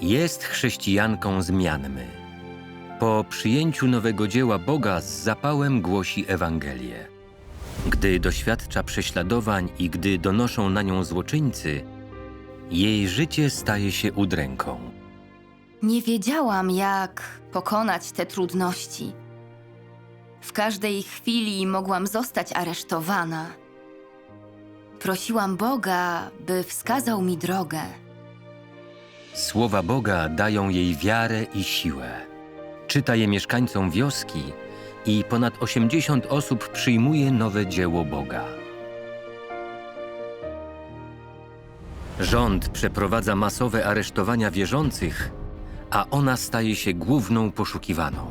Jest chrześcijanką z Mianmy. Po przyjęciu nowego dzieła Boga z zapałem głosi Ewangelię. Gdy doświadcza prześladowań i gdy donoszą na nią złoczyńcy, jej życie staje się udręką. Nie wiedziałam, jak pokonać te trudności. W każdej chwili mogłam zostać aresztowana. Prosiłam Boga, by wskazał mi drogę. Słowa Boga dają jej wiarę i siłę. Czyta je mieszkańcom wioski i ponad 80 osób przyjmuje nowe dzieło Boga. Rząd przeprowadza masowe aresztowania wierzących, a ona staje się główną poszukiwaną.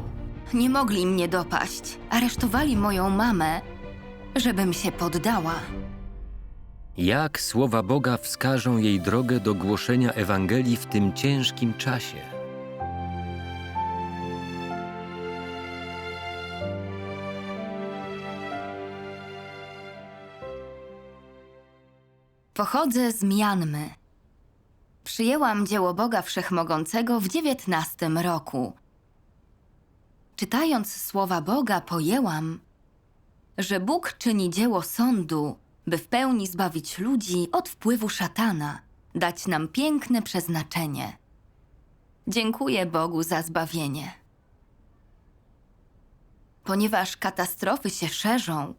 Nie mogli mnie dopaść. Aresztowali moją mamę, żebym się poddała. Jak słowa Boga wskażą jej drogę do głoszenia Ewangelii w tym ciężkim czasie? Pochodzę z Mianmy. Przyjęłam dzieło Boga Wszechmogącego w dziewiętnastym roku. Czytając słowa Boga, pojęłam, że Bóg czyni dzieło sądu, by w pełni zbawić ludzi od wpływu szatana, dać nam piękne przeznaczenie. Dziękuję Bogu za zbawienie. Ponieważ katastrofy się szerzą,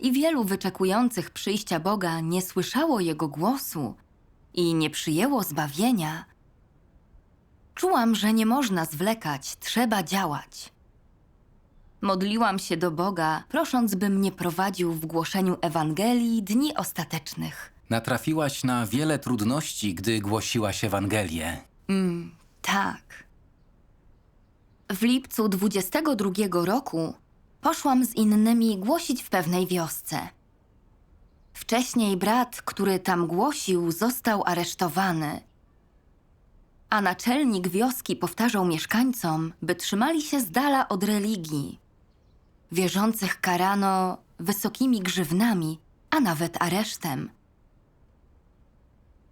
i wielu wyczekujących przyjścia Boga nie słyszało Jego głosu i nie przyjęło zbawienia, czułam, że nie można zwlekać, trzeba działać. Modliłam się do Boga, prosząc, by mnie prowadził w głoszeniu Ewangelii dni ostatecznych. Natrafiłaś na wiele trudności, gdy głosiłaś Ewangelię. Mm, tak. W lipcu 22 roku poszłam z innymi głosić w pewnej wiosce. Wcześniej brat, który tam głosił, został aresztowany. A naczelnik wioski powtarzał mieszkańcom, by trzymali się z dala od religii. Wierzących karano wysokimi grzywnami, a nawet aresztem.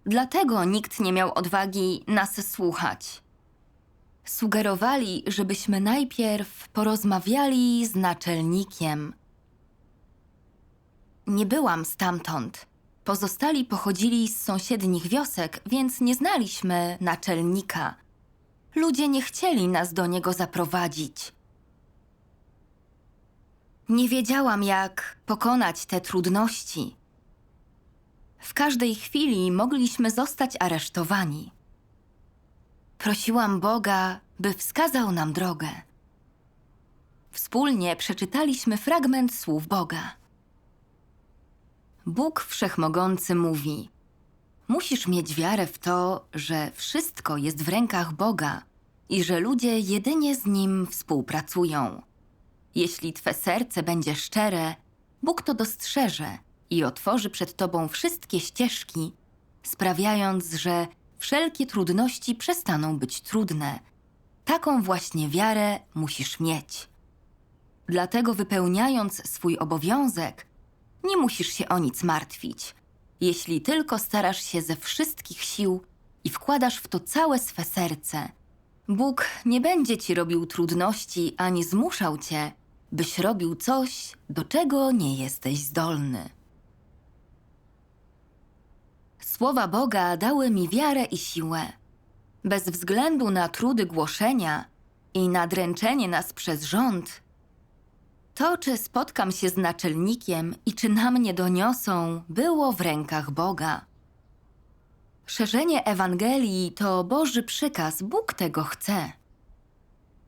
Dlatego nikt nie miał odwagi nas słuchać. Sugerowali, żebyśmy najpierw porozmawiali z naczelnikiem. Nie byłam stamtąd. Pozostali pochodzili z sąsiednich wiosek, więc nie znaliśmy naczelnika. Ludzie nie chcieli nas do niego zaprowadzić. Nie wiedziałam, jak pokonać te trudności. W każdej chwili mogliśmy zostać aresztowani. Prosiłam Boga, by wskazał nam drogę. Wspólnie przeczytaliśmy fragment słów Boga. Bóg Wszechmogący mówi: Musisz mieć wiarę w to, że wszystko jest w rękach Boga i że ludzie jedynie z Nim współpracują. Jeśli Twe serce będzie szczere, Bóg to dostrzeże i otworzy przed Tobą wszystkie ścieżki, sprawiając, że wszelkie trudności przestaną być trudne. Taką właśnie wiarę musisz mieć. Dlatego wypełniając swój obowiązek, nie musisz się o nic martwić, jeśli tylko starasz się ze wszystkich sił i wkładasz w to całe swe serce. Bóg nie będzie ci robił trudności ani zmuszał cię, byś robił coś, do czego nie jesteś zdolny. Słowa Boga dały mi wiarę i siłę. Bez względu na trudy głoszenia i na dręczenie nas przez rząd, to, czy spotkam się z naczelnikiem i czy na mnie doniosą, było w rękach Boga. Szerzenie Ewangelii to Boży przykaz, Bóg tego chce.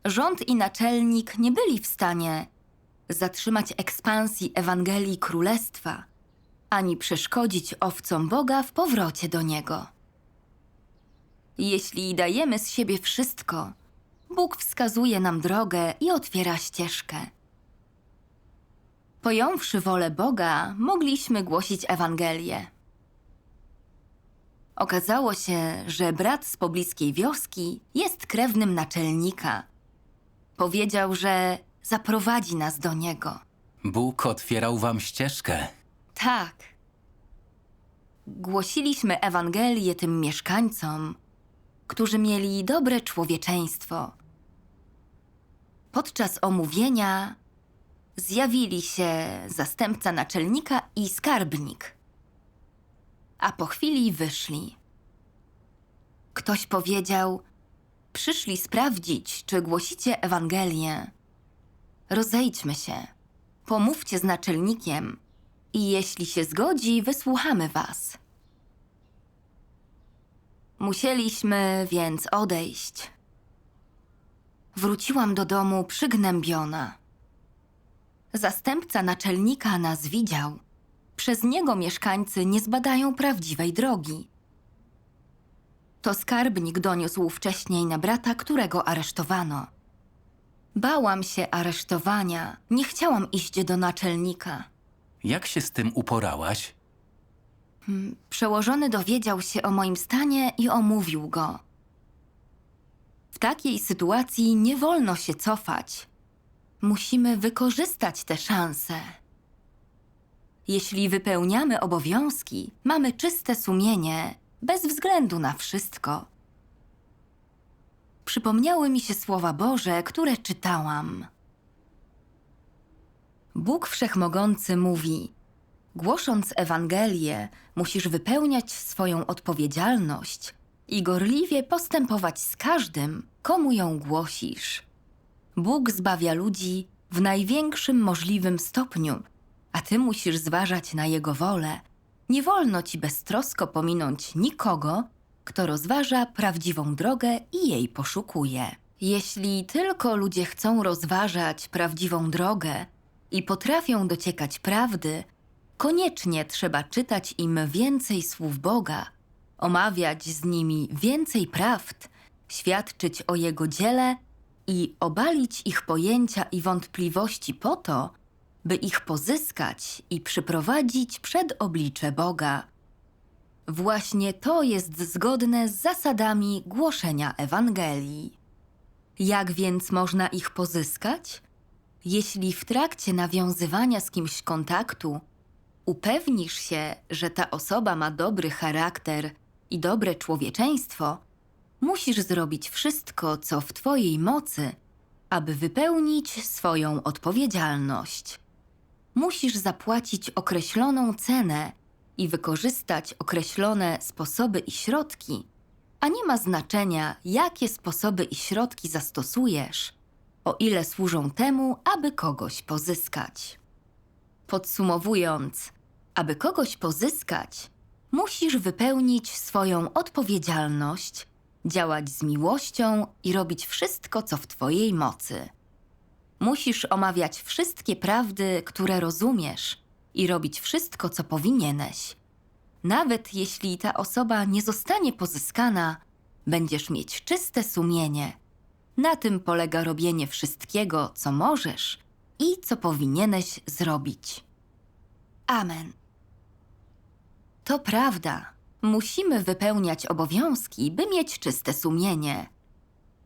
Rząd i naczelnik nie byli w stanie zatrzymać ekspansji Ewangelii Królestwa, ani przeszkodzić owcom Boga w powrocie do Niego. Jeśli dajemy z siebie wszystko, Bóg wskazuje nam drogę i otwiera ścieżkę. Pojąwszy wolę Boga, mogliśmy głosić Ewangelię. Okazało się, że brat z pobliskiej wioski jest krewnym naczelnika. Powiedział, że zaprowadzi nas do niego. Bóg otwierał wam ścieżkę. Tak. Głosiliśmy Ewangelię tym mieszkańcom, którzy mieli dobre człowieczeństwo. Podczas omówienia zjawili się zastępca naczelnika i skarbnik, a po chwili wyszli. Ktoś powiedział: Przyszli sprawdzić, czy głosicie Ewangelię. Rozejdźmy się, pomówcie z naczelnikiem i jeśli się zgodzi, wysłuchamy was. Musieliśmy więc odejść. Wróciłam do domu przygnębiona. Zastępca naczelnika nas widział. Przez niego mieszkańcy nie zbadają prawdziwej drogi. To skarbnik doniósł wcześniej na brata, którego aresztowano. Bałam się aresztowania, nie chciałam iść do naczelnika. Jak się z tym uporałaś? Przełożony dowiedział się o moim stanie i omówił go. W takiej sytuacji nie wolno się cofać. Musimy wykorzystać tę szansę. Jeśli wypełniamy obowiązki, mamy czyste sumienie, bez względu na wszystko. Przypomniały mi się słowa Boże, które czytałam. Bóg Wszechmogący mówi: Głosząc Ewangelię, musisz wypełniać swoją odpowiedzialność i gorliwie postępować z każdym, komu ją głosisz. Bóg zbawia ludzi w największym możliwym stopniu, a ty musisz zważać na Jego wolę. Nie wolno ci beztrosko pominąć nikogo, kto rozważa prawdziwą drogę i jej poszukuje. Jeśli tylko ludzie chcą rozważać prawdziwą drogę i potrafią dociekać prawdy, koniecznie trzeba czytać im więcej słów Boga, omawiać z nimi więcej prawd, świadczyć o Jego dziele i obalić ich pojęcia i wątpliwości po to, by ich pozyskać i przyprowadzić przed oblicze Boga. Właśnie to jest zgodne z zasadami głoszenia Ewangelii. Jak więc można ich pozyskać? Jeśli w trakcie nawiązywania z kimś kontaktu upewnisz się, że ta osoba ma dobry charakter i dobre człowieczeństwo, musisz zrobić wszystko, co w Twojej mocy, aby wypełnić swoją odpowiedzialność. Musisz zapłacić określoną cenę i wykorzystać określone sposoby i środki, a nie ma znaczenia, jakie sposoby i środki zastosujesz, o ile służą temu, aby kogoś pozyskać. Podsumowując, aby kogoś pozyskać, musisz wypełnić swoją odpowiedzialność, działać z miłością i robić wszystko, co w Twojej mocy. Musisz omawiać wszystkie prawdy, które rozumiesz i robić wszystko, co powinieneś. Nawet jeśli ta osoba nie zostanie pozyskana, będziesz mieć czyste sumienie. Na tym polega robienie wszystkiego, co możesz i co powinieneś zrobić. Amen. To prawda. Musimy wypełniać obowiązki, by mieć czyste sumienie.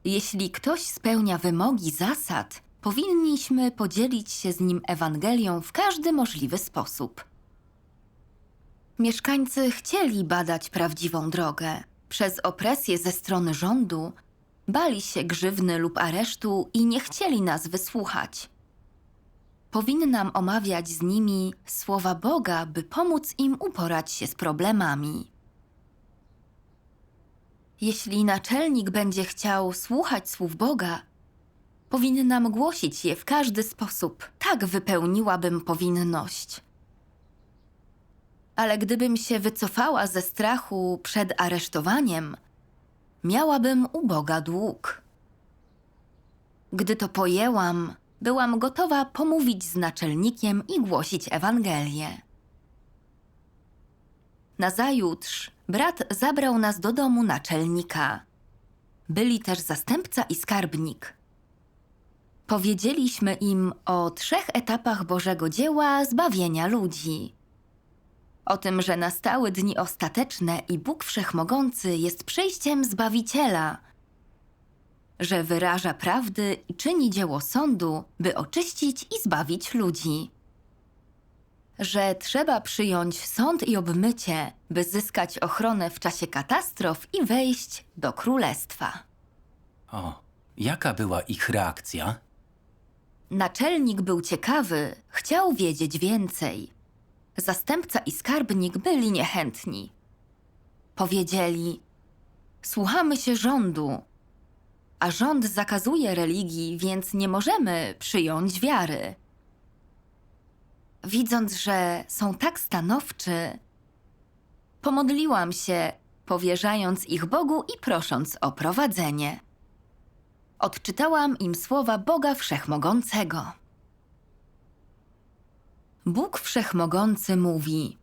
Jeśli ktoś spełnia wymogi zasad, powinniśmy podzielić się z nim Ewangelią w każdy możliwy sposób. Mieszkańcy chcieli badać prawdziwą drogę. Przez opresję ze strony rządu bali się grzywny lub aresztu i nie chcieli nas wysłuchać. Powinnam omawiać z nimi słowa Boga, by pomóc im uporać się z problemami. Jeśli naczelnik będzie chciał słuchać słów Boga, powinnam głosić je w każdy sposób. Tak wypełniłabym powinność. Ale gdybym się wycofała ze strachu przed aresztowaniem, miałabym u Boga dług. Gdy to pojęłam, byłam gotowa pomówić z naczelnikiem i głosić Ewangelię. Nazajutrz brat zabrał nas do domu naczelnika. Byli też zastępca i skarbnik. Powiedzieliśmy im o trzech etapach Bożego dzieła zbawienia ludzi. O tym, że nastały dni ostateczne i Bóg Wszechmogący jest przyjściem Zbawiciela, że wyraża prawdy i czyni dzieło sądu, by oczyścić i zbawić ludzi. że trzeba przyjąć sąd i obmycie, by zyskać ochronę w czasie katastrof i wejść do królestwa. O, jaka była ich reakcja? Naczelnik był ciekawy, chciał wiedzieć więcej. Zastępca i skarbnik byli niechętni. Powiedzieli: Słuchamy się rządu, a rząd zakazuje religii, więc nie możemy przyjąć wiary. Widząc, że są tak stanowczy, pomodliłam się, powierzając ich Bogu i prosząc o prowadzenie. Odczytałam im słowa Boga Wszechmogącego. Bóg Wszechmogący mówi: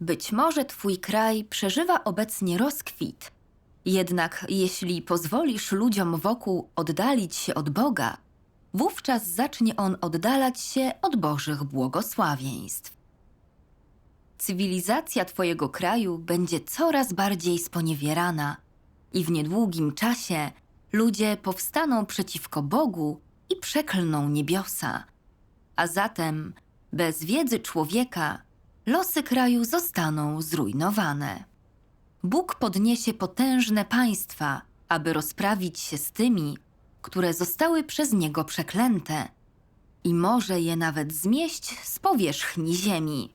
Być może Twój kraj przeżywa obecnie rozkwit, jednak jeśli pozwolisz ludziom wokół oddalić się od Boga, wówczas zacznie on oddalać się od Bożych błogosławieństw. Cywilizacja Twojego kraju będzie coraz bardziej sponiewierana i w niedługim czasie ludzie powstaną przeciwko Bogu i przeklną niebiosa. A zatem, bez wiedzy człowieka, losy kraju zostaną zrujnowane. Bóg podniesie potężne państwa, aby rozprawić się z tymi, które zostały przez niego przeklęte, i może je nawet zmieść z powierzchni ziemi.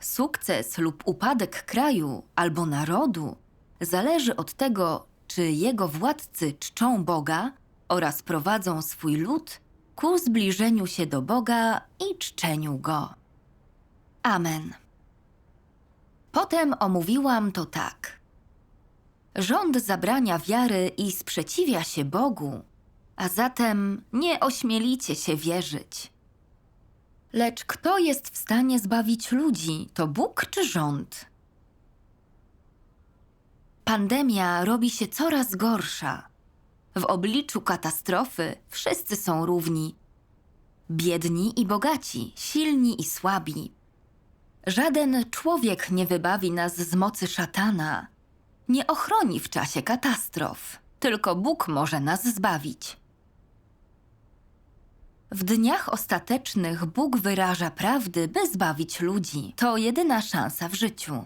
Sukces lub upadek kraju albo narodu zależy od tego, czy jego władcy czczą Boga oraz prowadzą swój lud ku zbliżeniu się do Boga i czczeniu Go. Amen. Potem omówiłam to tak. Rząd zabrania wiary i sprzeciwia się Bogu, a zatem nie ośmielicie się wierzyć. Lecz kto jest w stanie zbawić ludzi, to Bóg czy rząd? Pandemia robi się coraz gorsza. W obliczu katastrofy wszyscy są równi. Biedni i bogaci, silni i słabi. Żaden człowiek nie wybawi nas z mocy szatana, nie ochroni w czasie katastrof. Tylko Bóg może nas zbawić. W dniach ostatecznych Bóg wyraża prawdy, by zbawić ludzi. To jedyna szansa w życiu.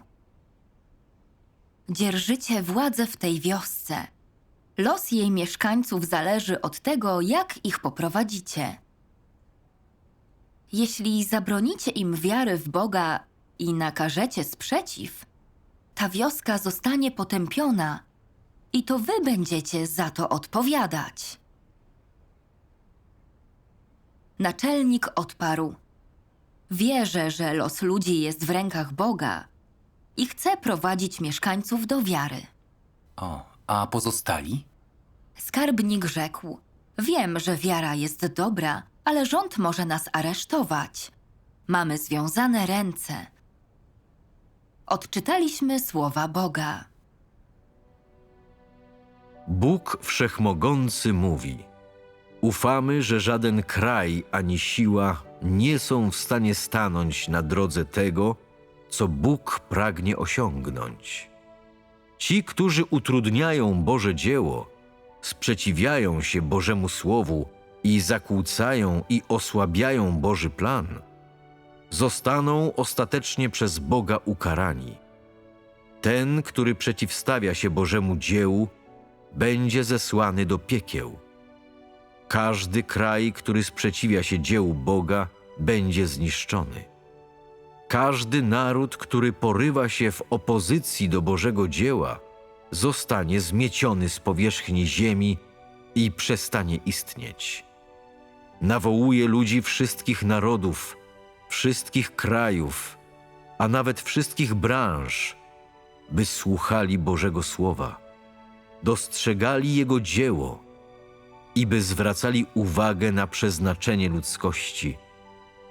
Dzierżycie władzę w tej wiosce. Los jej mieszkańców zależy od tego, jak ich poprowadzicie. Jeśli zabronicie im wiary w Boga i nakażecie sprzeciw, ta wioska zostanie potępiona i to wy będziecie za to odpowiadać. Naczelnik odparł: Wierzę, że los ludzi jest w rękach Boga i chce prowadzić mieszkańców do wiary. O, a pozostali? Skarbnik rzekł: Wiem, że wiara jest dobra, ale rząd może nas aresztować. Mamy związane ręce. Odczytaliśmy słowa Boga. Bóg Wszechmogący mówi: Ufamy, że żaden kraj ani siła nie są w stanie stanąć na drodze tego, co Bóg pragnie osiągnąć. Ci, którzy utrudniają Boże dzieło, sprzeciwiają się Bożemu Słowu i zakłócają i osłabiają Boży plan, zostaną ostatecznie przez Boga ukarani. Ten, który przeciwstawia się Bożemu dziełu, będzie zesłany do piekieł. Każdy kraj, który sprzeciwia się dziełu Boga, będzie zniszczony. Każdy naród, który porywa się w opozycji do Bożego dzieła, zostanie zmieciony z powierzchni ziemi i przestanie istnieć. Nawołuje ludzi wszystkich narodów, wszystkich krajów, a nawet wszystkich branż, by słuchali Bożego Słowa, dostrzegali Jego dzieło i by zwracali uwagę na przeznaczenie ludzkości,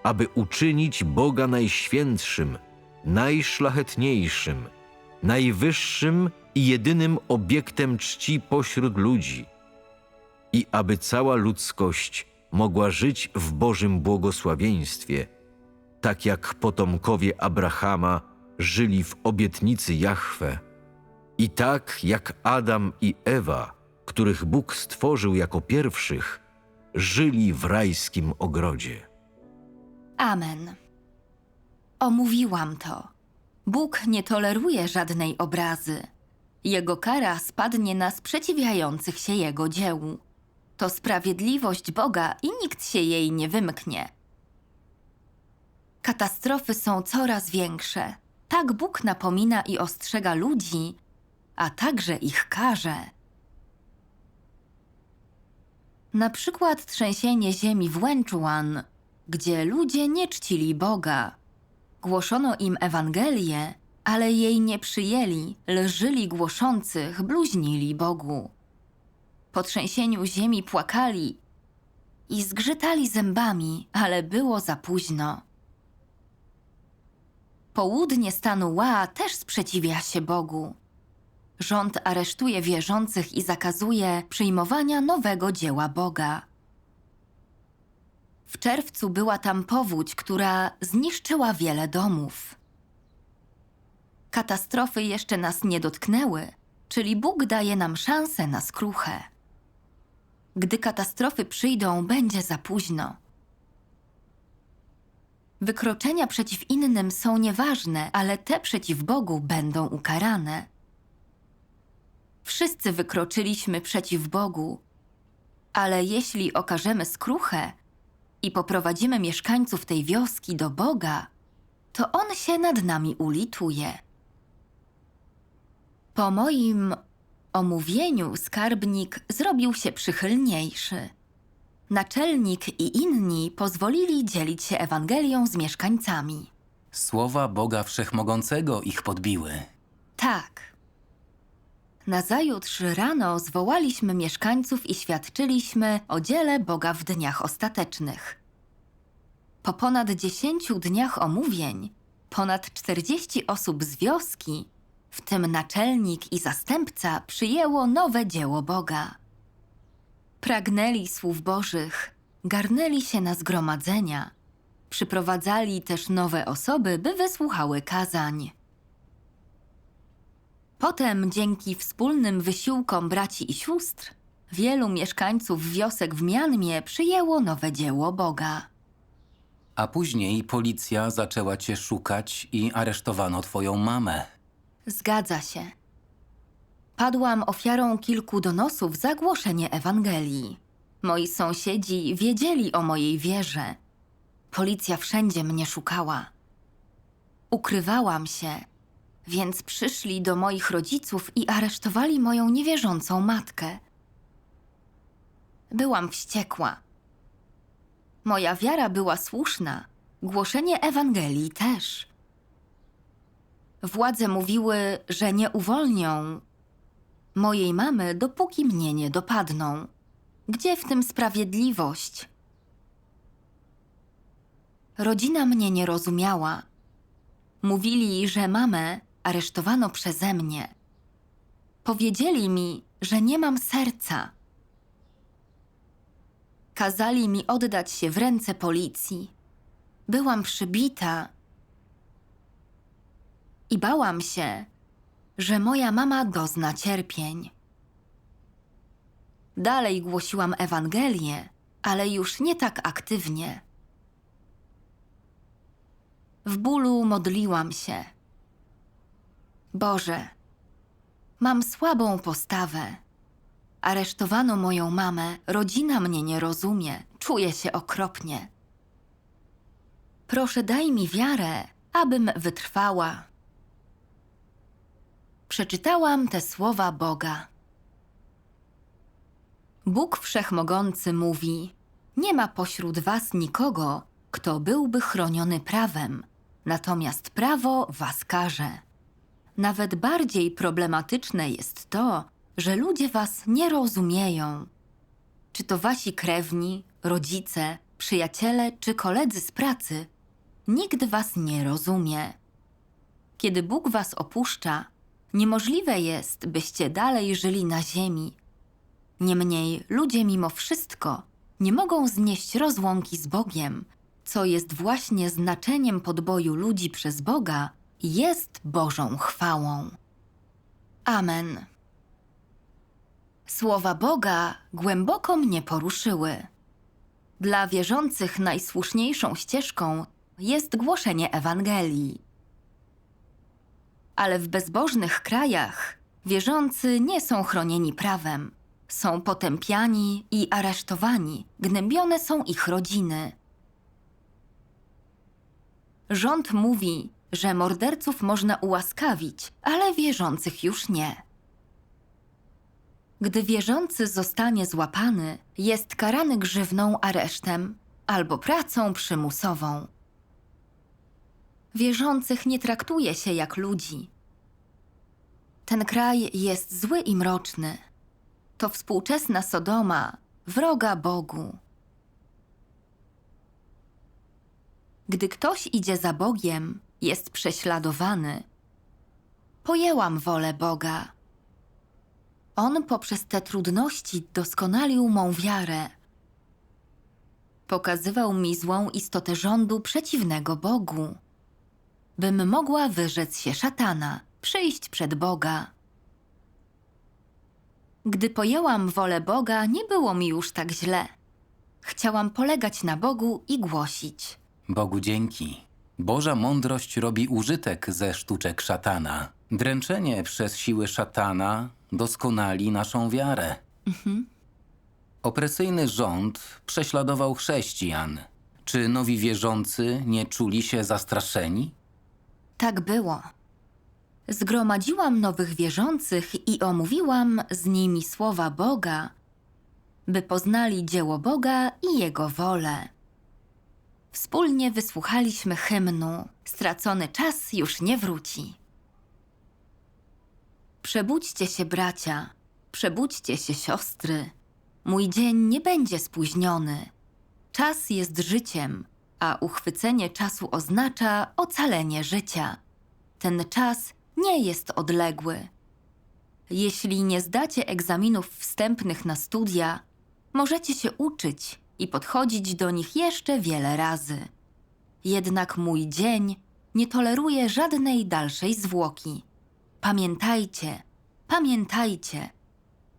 aby uczynić Boga najświętszym, najszlachetniejszym, najwyższym i jedynym obiektem czci pośród ludzi, i aby cała ludzkość mogła żyć w Bożym błogosławieństwie, tak jak potomkowie Abrahama żyli w obietnicy Jahwe, i tak jak Adam i Ewa, których Bóg stworzył jako pierwszych, żyli w rajskim ogrodzie. Amen. Omówiłam to. Bóg nie toleruje żadnej obrazy. Jego kara spadnie na sprzeciwiających się Jego dziełu. To sprawiedliwość Boga i nikt się jej nie wymknie. Katastrofy są coraz większe. Tak Bóg napomina i ostrzega ludzi, a także ich karze. Na przykład trzęsienie ziemi w Wenchuan, gdzie ludzie nie czcili Boga. Głoszono im Ewangelię, ale jej nie przyjęli, lżyli głoszących, bluźnili Bogu. Po trzęsieniu ziemi płakali i zgrzytali zębami, ale było za późno. Południe stanu Ła też sprzeciwia się Bogu. Rząd aresztuje wierzących i zakazuje przyjmowania nowego dzieła Boga. W czerwcu była tam powódź, która zniszczyła wiele domów. Katastrofy jeszcze nas nie dotknęły, czyli Bóg daje nam szansę na skruchę. Gdy katastrofy przyjdą, będzie za późno. Wykroczenia przeciw innym są nieważne, ale te przeciw Bogu będą ukarane. Wszyscy wykroczyliśmy przeciw Bogu, ale jeśli okażemy skruchę i poprowadzimy mieszkańców tej wioski do Boga, to On się nad nami ulituje. Po moim omówieniu skarbnik zrobił się przychylniejszy. Naczelnik i inni pozwolili dzielić się Ewangelią z mieszkańcami. Słowa Boga Wszechmogącego ich podbiły. Tak. Nazajutrz rano zwołaliśmy mieszkańców i świadczyliśmy o dziele Boga w dniach ostatecznych. Po ponad dziesięciu dniach omówień, ponad czterdzieści osób z wioski, w tym naczelnik i zastępca, przyjęło nowe dzieło Boga. Pragnęli słów Bożych, garnęli się na zgromadzenia, przyprowadzali też nowe osoby, by wysłuchały kazań. Potem, dzięki wspólnym wysiłkom braci i sióstr, wielu mieszkańców wiosek w Mianmie przyjęło nowe dzieło Boga. A później policja zaczęła cię szukać i aresztowano twoją mamę. Zgadza się. Padłam ofiarą kilku donosów za głoszenie Ewangelii. Moi sąsiedzi wiedzieli o mojej wierze. Policja wszędzie mnie szukała. Ukrywałam się, więc przyszli do moich rodziców i aresztowali moją niewierzącą matkę. Byłam wściekła. Moja wiara była słuszna, głoszenie Ewangelii też. Władze mówiły, że nie uwolnią mojej mamy, dopóki mnie nie dopadną. Gdzie w tym sprawiedliwość? Rodzina mnie nie rozumiała. Mówili, że mamę aresztowano przeze mnie. Powiedzieli mi, że nie mam serca. Kazali mi oddać się w ręce policji. Byłam przybita i bałam się, że moja mama dozna cierpień. Dalej głosiłam Ewangelię, ale już nie tak aktywnie. W bólu modliłam się. Boże, mam słabą postawę. Aresztowano moją mamę, rodzina mnie nie rozumie, czuję się okropnie. Proszę, daj mi wiarę, abym wytrwała. Przeczytałam te słowa Boga. Bóg Wszechmogący mówi: Nie ma pośród was nikogo, kto byłby chroniony prawem, natomiast prawo was karze. Nawet bardziej problematyczne jest to, że ludzie was nie rozumieją. Czy to wasi krewni, rodzice, przyjaciele czy koledzy z pracy, nikt was nie rozumie. Kiedy Bóg was opuszcza, niemożliwe jest, byście dalej żyli na ziemi. Niemniej ludzie mimo wszystko nie mogą znieść rozłąki z Bogiem, co jest właśnie znaczeniem podboju ludzi przez Boga, jest Bożą chwałą. Amen. Słowa Boga głęboko mnie poruszyły. Dla wierzących najsłuszniejszą ścieżką jest głoszenie Ewangelii. Ale w bezbożnych krajach wierzący nie są chronieni prawem. Są potępiani i aresztowani, gnębione są ich rodziny. Rząd mówi, że morderców można ułaskawić, ale wierzących już nie. Gdy wierzący zostanie złapany, jest karany grzywną, aresztem albo pracą przymusową. Wierzących nie traktuje się jak ludzi. Ten kraj jest zły i mroczny. To współczesna Sodoma, wroga Bogu. Gdy ktoś idzie za Bogiem, jest prześladowany. Pojęłam wolę Boga. On poprzez te trudności doskonalił mą wiarę. Pokazywał mi złą istotę rządu przeciwnego Bogu, bym mogła wyrzec się szatana, przyjść przed Boga. Gdy pojęłam wolę Boga, nie było mi już tak źle. Chciałam polegać na Bogu i głosić. Bogu dzięki. Boża mądrość robi użytek ze sztuczek szatana. Dręczenie przez siły szatana doskonali naszą wiarę. Opresyjny rząd prześladował chrześcijan. Czy nowi wierzący nie czuli się zastraszeni? Tak było. Zgromadziłam nowych wierzących i omówiłam z nimi słowa Boga, by poznali dzieło Boga i Jego wolę. Wspólnie wysłuchaliśmy hymnu Stracony czas już nie wróci. Przebudźcie się, bracia, przebudźcie się, siostry. Mój dzień nie będzie spóźniony. Czas jest życiem, a uchwycenie czasu oznacza ocalenie życia. Ten czas nie jest odległy. Jeśli nie zdacie egzaminów wstępnych na studia, możecie się uczyć i podchodzić do nich jeszcze wiele razy. Jednak mój dzień nie toleruje żadnej dalszej zwłoki. Pamiętajcie, pamiętajcie.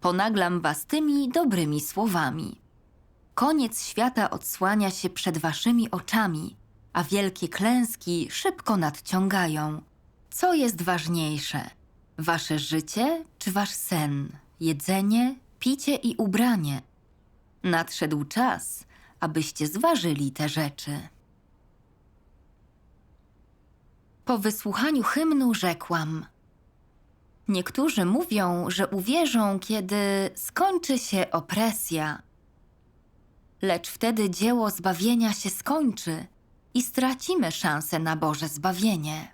Ponaglam was tymi dobrymi słowami. Koniec świata odsłania się przed waszymi oczami, a wielkie klęski szybko nadciągają. Co jest ważniejsze? Wasze życie czy wasz sen, jedzenie, picie i ubranie? Nadszedł czas, abyście zważyli te rzeczy. Po wysłuchaniu hymnu rzekłam: Niektórzy mówią, że uwierzą, kiedy skończy się opresja. Lecz wtedy dzieło zbawienia się skończy i stracimy szansę na Boże zbawienie.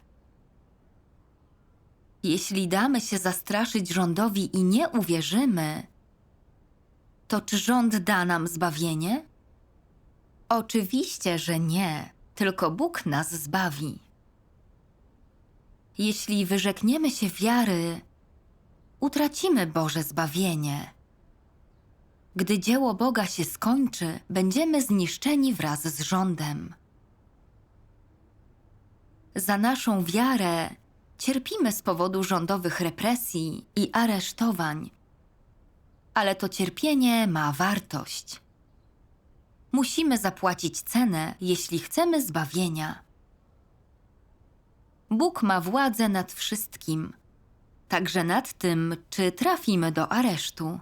Jeśli damy się zastraszyć rządowi i nie uwierzymy, to czy rząd da nam zbawienie? Oczywiście, że nie, tylko Bóg nas zbawi. Jeśli wyrzekniemy się wiary, utracimy Boże zbawienie. Gdy dzieło Boga się skończy, będziemy zniszczeni wraz z rządem. Za naszą wiarę cierpimy z powodu rządowych represji i aresztowań, ale to cierpienie ma wartość. Musimy zapłacić cenę, jeśli chcemy zbawienia. Bóg ma władzę nad wszystkim, także nad tym, czy trafimy do aresztu.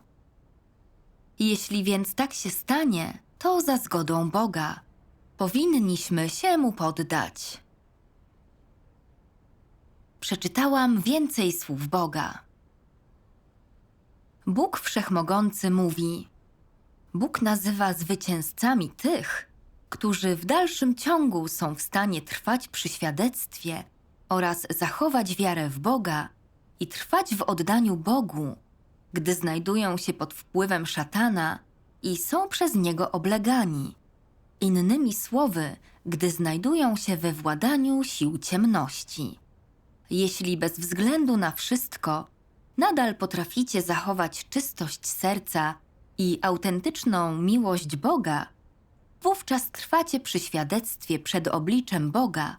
Jeśli więc tak się stanie, to za zgodą Boga. Powinniśmy się mu poddać. Przeczytałam więcej słów Boga. Bóg Wszechmogący mówi: Bóg nazywa zwycięzcami tych, którzy w dalszym ciągu są w stanie trwać przy świadectwie oraz zachować wiarę w Boga i trwać w oddaniu Bogu, gdy znajdują się pod wpływem szatana i są przez niego oblegani. Innymi słowy, gdy znajdują się we władaniu sił ciemności. Jeśli bez względu na wszystko nadal potraficie zachować czystość serca i autentyczną miłość Boga, wówczas trwacie przy świadectwie przed obliczem Boga.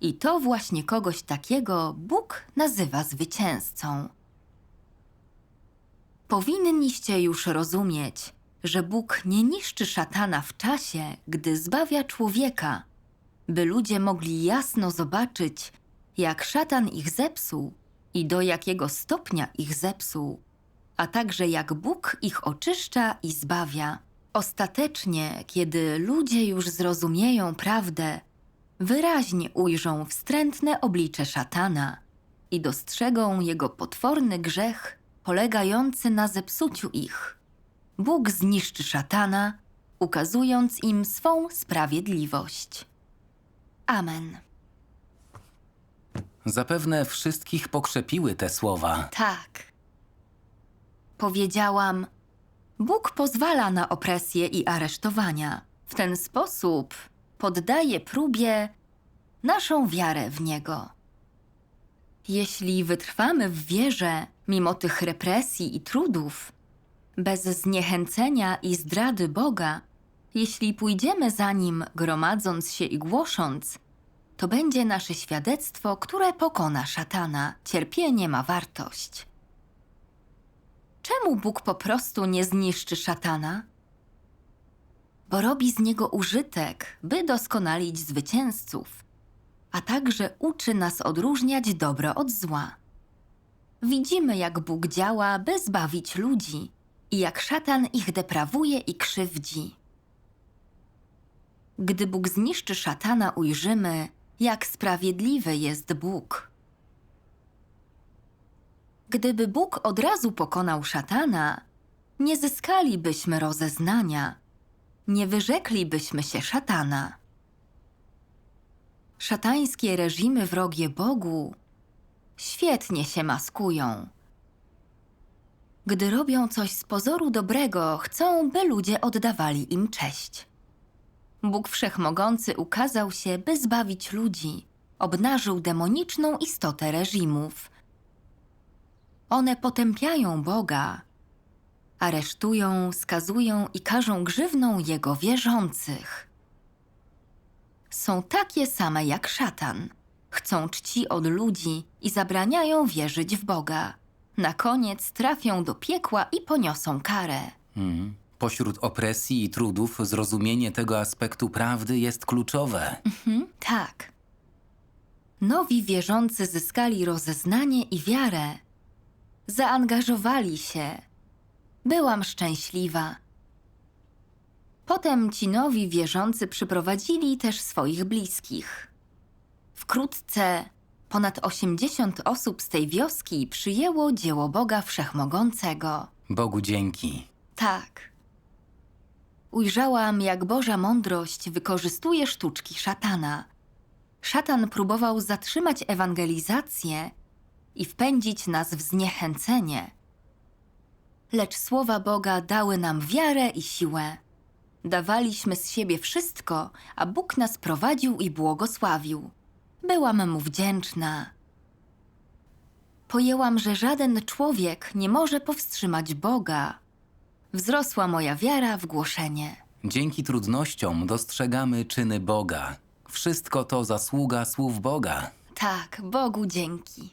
I to właśnie kogoś takiego Bóg nazywa zwycięzcą. Powinniście już rozumieć, że Bóg nie niszczy szatana w czasie, gdy zbawia człowieka, by ludzie mogli jasno zobaczyć, jak szatan ich zepsuł i do jakiego stopnia ich zepsuł, a także jak Bóg ich oczyszcza i zbawia. Ostatecznie, kiedy ludzie już zrozumieją prawdę, wyraźnie ujrzą wstrętne oblicze szatana i dostrzegą jego potworny grzech polegający na zepsuciu ich. Bóg zniszczy szatana, ukazując im swą sprawiedliwość. Amen. Zapewne wszystkich pokrzepiły te słowa. Tak. Powiedziałam: Bóg pozwala na opresję i aresztowania. W ten sposób poddaje próbie naszą wiarę w Niego. Jeśli wytrwamy w wierze, mimo tych represji i trudów, bez zniechęcenia i zdrady Boga, jeśli pójdziemy za Nim, gromadząc się i głosząc, to będzie nasze świadectwo, które pokona szatana. Cierpienie ma wartość. Czemu Bóg po prostu nie zniszczy szatana? Bo robi z niego użytek, by doskonalić zwycięzców, a także uczy nas odróżniać dobro od zła. Widzimy, jak Bóg działa, by zbawić ludzi i jak szatan ich deprawuje i krzywdzi. Gdy Bóg zniszczy szatana, ujrzymy, jak sprawiedliwy jest Bóg. Gdyby Bóg od razu pokonał szatana, nie zyskalibyśmy rozeznania, nie wyrzeklibyśmy się szatana. Szatańskie reżimy wrogie Bogu świetnie się maskują. Gdy robią coś z pozoru dobrego, chcą, by ludzie oddawali im cześć. Bóg Wszechmogący ukazał się, by zbawić ludzi, obnażył demoniczną istotę reżimów. One potępiają Boga, aresztują, skazują i karzą grzywną Jego wierzących. Są takie same jak szatan. Chcą czci od ludzi i zabraniają wierzyć w Boga. Na koniec trafią do piekła i poniosą karę. Mhm. Pośród opresji i trudów zrozumienie tego aspektu prawdy jest kluczowe. Mhm, tak. Nowi wierzący zyskali rozeznanie i wiarę. Zaangażowali się. Byłam szczęśliwa. Potem ci nowi wierzący przyprowadzili też swoich bliskich. Wkrótce ponad 80 osób z tej wioski przyjęło dzieło Boga Wszechmogącego. Bogu dzięki. Tak. Ujrzałam, jak Boża mądrość wykorzystuje sztuczki szatana. Szatan próbował zatrzymać ewangelizację i wpędzić nas w zniechęcenie. Lecz słowa Boga dały nam wiarę i siłę. Dawaliśmy z siebie wszystko, a Bóg nas prowadził i błogosławił. Byłam mu wdzięczna. Pojęłam, że żaden człowiek nie może powstrzymać Boga. Wzrosła moja wiara w głoszenie. Dzięki trudnościom dostrzegamy czyny Boga. Wszystko to zasługa słów Boga. Tak, Bogu dzięki.